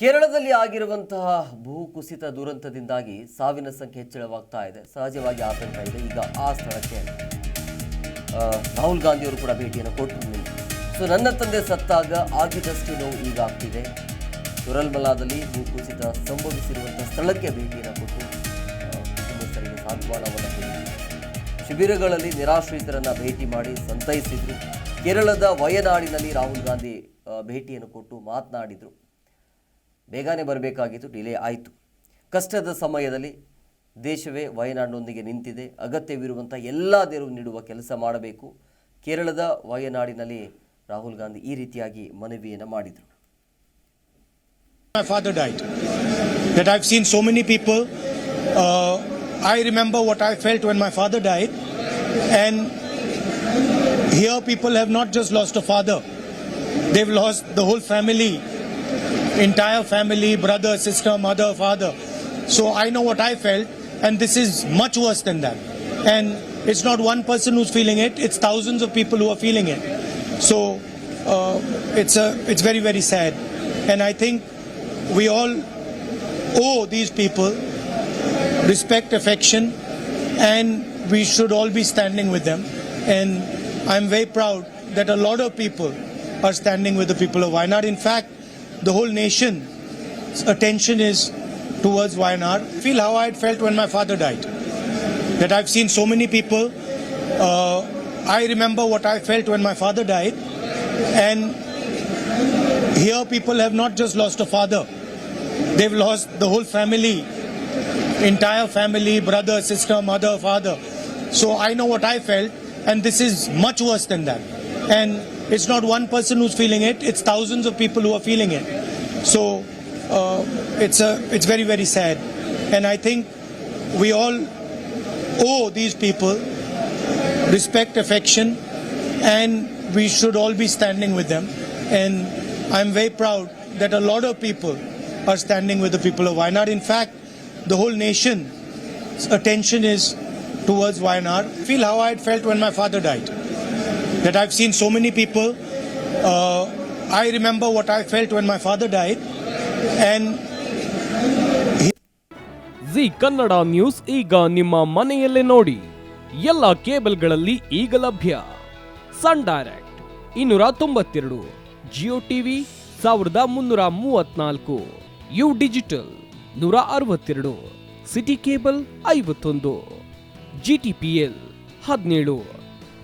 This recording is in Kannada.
ಕೇರಳದಲ್ಲಿ ಆಗಿರುವಂತಹ ಭೂಕುಸಿತ ದುರಂತದಿಂದಾಗಿ ಸಾವಿನ ಸಂಖ್ಯೆ ಹೆಚ್ಚಳವಾಗ್ತಾ ಇದೆ. ಸಹಜವಾಗಿ ಆತಂಕ ಇದೆ. ಈಗ ಆ ಸ್ಥಳಕ್ಕೆ ರಾಹುಲ್ ಗಾಂಧಿಯವರು ಕೂಡ ಭೇಟಿಯನ್ನು ಕೊಟ್ಟರು ಸೊ, ನನ್ನ ತಂದೆ ಸತ್ತಾಗ ಆಗಿದಷ್ಟು ನೋವು ಈಗ ಆಗ್ತಿದೆ. ಸುರಲ್ಮಲಾದಲ್ಲಿ ಭೂಕುಸಿತ ಸಂಭವಿಸಿರುವಂತಹ ಸ್ಥಳಕ್ಕೆ ಭೇಟಿಯನ್ನು ಕೊಟ್ಟು ಕುಟುಂಬಸ್ಥರಿಗೆ ಸಾಂತ್ವನವನ್ನು ಹೇಳಿದರು ಶಿಬಿರಗಳಲ್ಲಿ ನಿರಾಶ್ರಿತರನ್ನು ಭೇಟಿ ಮಾಡಿ ಸಂತೈಸಿದ್ರು. ಕೇರಳದ ವಯನಾಡಿನಲ್ಲಿ ರಾಹುಲ್ ಗಾಂಧಿ ಭೇಟಿಯನ್ನು ಕೊಟ್ಟು ಮಾತನಾಡಿದರು. ಬೇಗನೆ ಬರಬೇಕಾಗಿತ್ತು ಡಿಲೇ ಆಯಿತು ಕಷ್ಟದ ಸಮಯದಲ್ಲಿ ದೇಶವೇ ವಯನಾಡಿನೊಂದಿಗೆ ನಿಂತಿದೆ ಅಗತ್ಯವಿರುವಂಥ ಎಲ್ಲ ನೆರವು ನೀಡುವ ಕೆಲಸ ಮಾಡಬೇಕು ಕೇರಳದ ವಯನಾಡಿನಲ್ಲಿ ರಾಹುಲ್ ಗಾಂಧಿ ಈ ರೀತಿಯಾಗಿ ಮನವಿಯನ್ನು ಮಾಡಿದರು my father died. That seen so many people. Uh, I remember what I felt when my father died, and here people have not just lost a father; they've lost the whole family, entire family, brother, sister, mother, father. So I know what I felt, and this is much worse than that. And it's not one person who's feeling it; it's thousands of people who are feeling it. So uh, it's a it's very very sad, and I think we all owe these people respect, affection, and we should all be standing with them. And I'm very proud that a lot of people are standing with the people of Wayanad. In fact, the whole nation's attention is towards Wayanad. Feel how I had felt when my father died. That I've seen so many people. Uh, I remember what I felt when my father died, and here people have not just lost a father they've lost the whole family entire family brother sister mother father so i know what i felt and this is much worse than that and it's not one person who's feeling it it's thousands of people who are feeling it so uh, it's a it's very very sad and i think we all owe these people respect affection and we should all be standing with them and i'm very proud that a lot of people are standing with the people of Wayanad. In fact, the whole nation's attention is towards Wayanad. Feel how I had felt when my father died. That I've seen so many people. Uh, I remember what I felt when my father died, and Zee Kannada news ಈಗ ನಿಮ್ಮ ಮನೆಯಲ್ಲೇ ನೋಡಿ. ಎಲ್ಲ ಕೇಬಲ್ಗಳಲ್ಲಿ ಈಗ ಲಭ್ಯ. ಸನ್ ಡೈರೆಕ್ಟ್ ಇನ್ನೂರ ತೊಂಬತ್ತೆರಡು ಜಿಯೋ ಟಿವಿ ಸಾವಿರದ ಮುನ್ನೂರ ಮೂವತ್ನಾಲ್ಕು ಯು ಡಿಜಿಟಲ್ ನೂರ ಅರವತ್ತೆರಡು ಸಿಟಿ ಕೇಬಲ್ ಐವತ್ತೊಂದು ಜಿ ಟಿ ಪಿ ಎಲ್ ಹದಿನೇಳು.